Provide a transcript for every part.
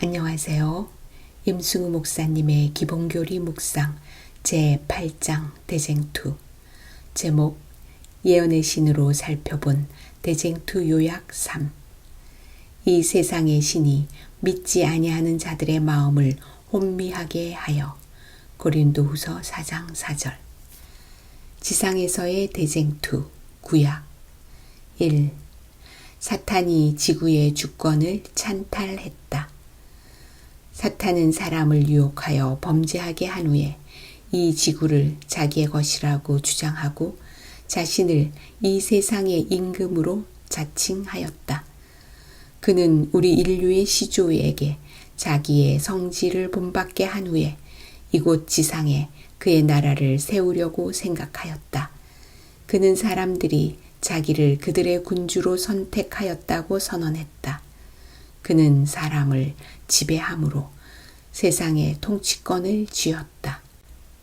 안녕하세요. 임승우 목사님의 기본교리 묵상 제8장 대쟁투 제목 예언의 신으로 살펴본 대쟁투 요약 3. 이 세상의 신이 믿지 아니하는 자들의 마음을 혼미하게 하여 고린도후서 4장 4절 지상에서의 대쟁투 구약 1. 사탄이 지구의 주권을 찬탈했다. 사탄은 사람을 유혹하여 범죄하게 한 후에 이 지구를 자기의 것이라고 주장하고 자신을 이 세상의 임금으로 자칭하였다. 그는 우리 인류의 시조에게 자기의 성질을 본받게 한 후에 이곳 지상에 그의 나라를 세우려고 생각하였다. 그는 사람들이 자기를 그들의 군주로 선택하였다고 선언했다. 그는 사람을 지배함으로 세상의 통치권을 쥐었다.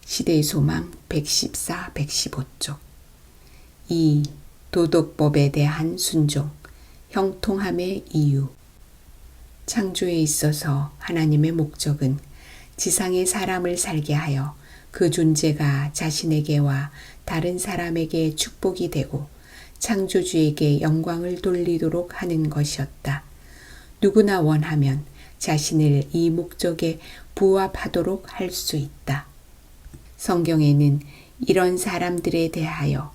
시대의 소망 114, 115쪽. 2. 도덕법에 대한 순종, 형통함의 이유. 창조에 있어서 하나님의 목적은 지상의 사람을 살게 하여 그 존재가 자신에게와 다른 사람에게 축복이 되고 창조주에게 영광을 돌리도록 하는 것이었다. 누구나 원하면 자신을 이 목적에 부합하도록 할 수 있다. 성경에는 이런 사람들에 대하여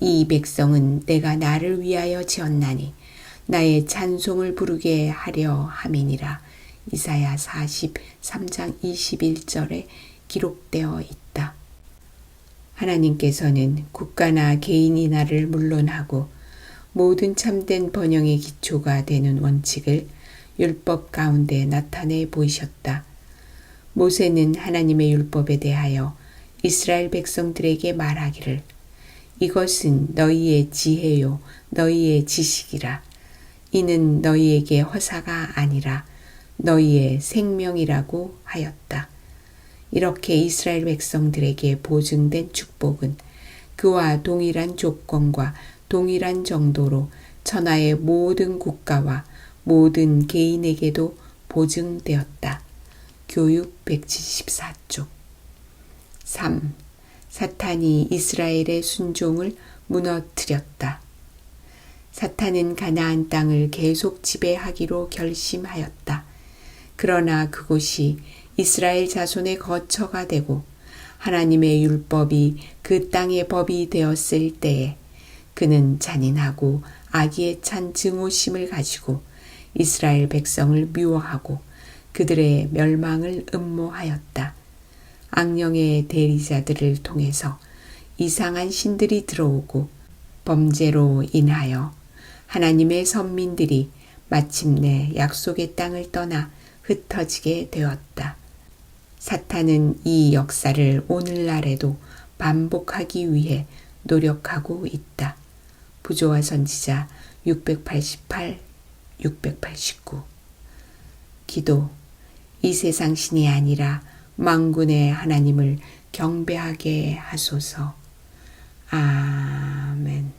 이 백성은 내가 나를 위하여 지었나니 나의 찬송을 부르게 하려 함이니라. 이사야 43장 21절에 기록되어 있다. 하나님께서는 국가나 개인이 나를 물론하고 모든 참된 번영의 기초가 되는 원칙을 율법 가운데 나타내 보이셨다. 모세는 하나님의 율법에 대하여 이스라엘 백성들에게 말하기를 이것은 너희의 지혜요 너희의 지식이라 이는 너희에게 허사가 아니라 너희의 생명이라고 하였다. 이렇게 이스라엘 백성들에게 보증된 축복은 그와 동일한 조건과 동일한 정도로 천하의 모든 국가와 모든 개인에게도 보증되었다. 교육 174쪽 3. 사탄이 이스라엘의 순종을 무너뜨렸다. 사탄은 가나안 땅을 계속 지배하기로 결심하였다. 그러나 그곳이 이스라엘 자손의 거처가 되고 하나님의 율법이 그 땅의 법이 되었을 때에 그는 잔인하고 악의에 찬 증오심을 가지고 이스라엘 백성을 미워하고 그들의 멸망을 음모하였다. 악령의 대리자들을 통해서 이상한 신들이 들어오고 범죄로 인하여 하나님의 선민들이 마침내 약속의 땅을 떠나 흩어지게 되었다. 사탄은 이 역사를 오늘날에도 반복하기 위해 노력하고 있다. 부조화 선지자 688, 689 기도. 이 세상 신이 아니라 망군의 하나님을 경배하게 하소서. 아멘